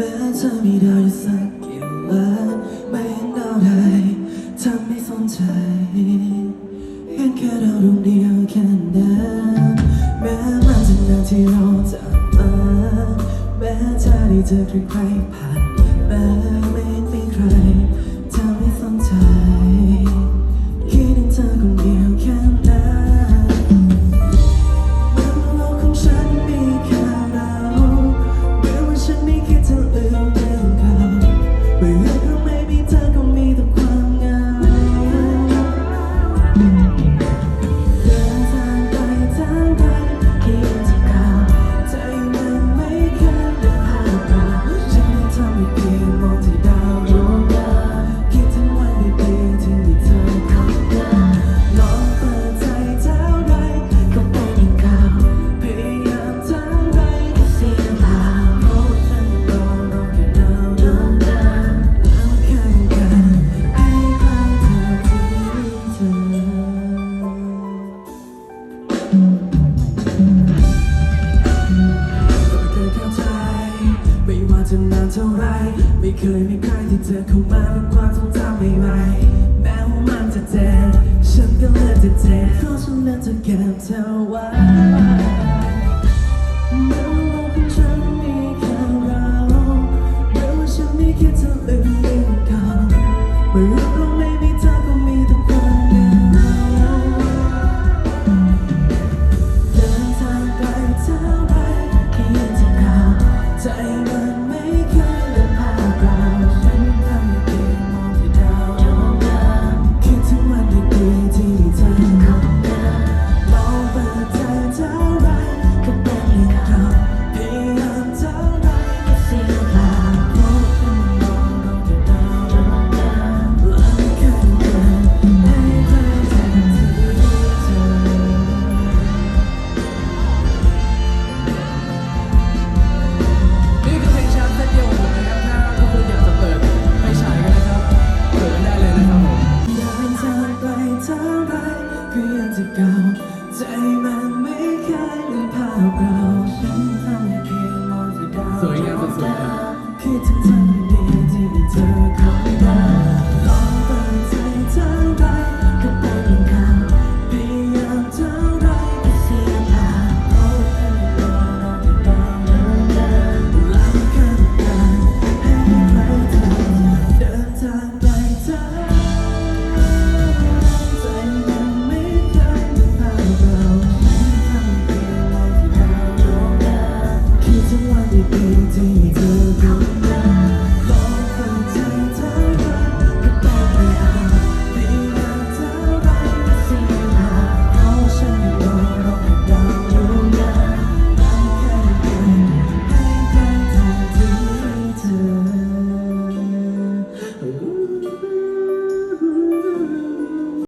แม้เธอมีดาวสักกี่ล้านไม่เห็นดาวใดทำให้สนใจเห็นแค่ดาวดวงเดียวแค่นั้นแม้มันจะนานที่เราจะมาแม้เธอได้เจอใครผ่าน จะนานเท่าไร ไม่เคยมีใครที่เธอเข้ามาเป็นความทรงจำใหม่ๆแม้ว่ามันจะเจ็บฉันก็เลือกจะเจ็บเพราะฉันนั้นจะเก็บเธอไว้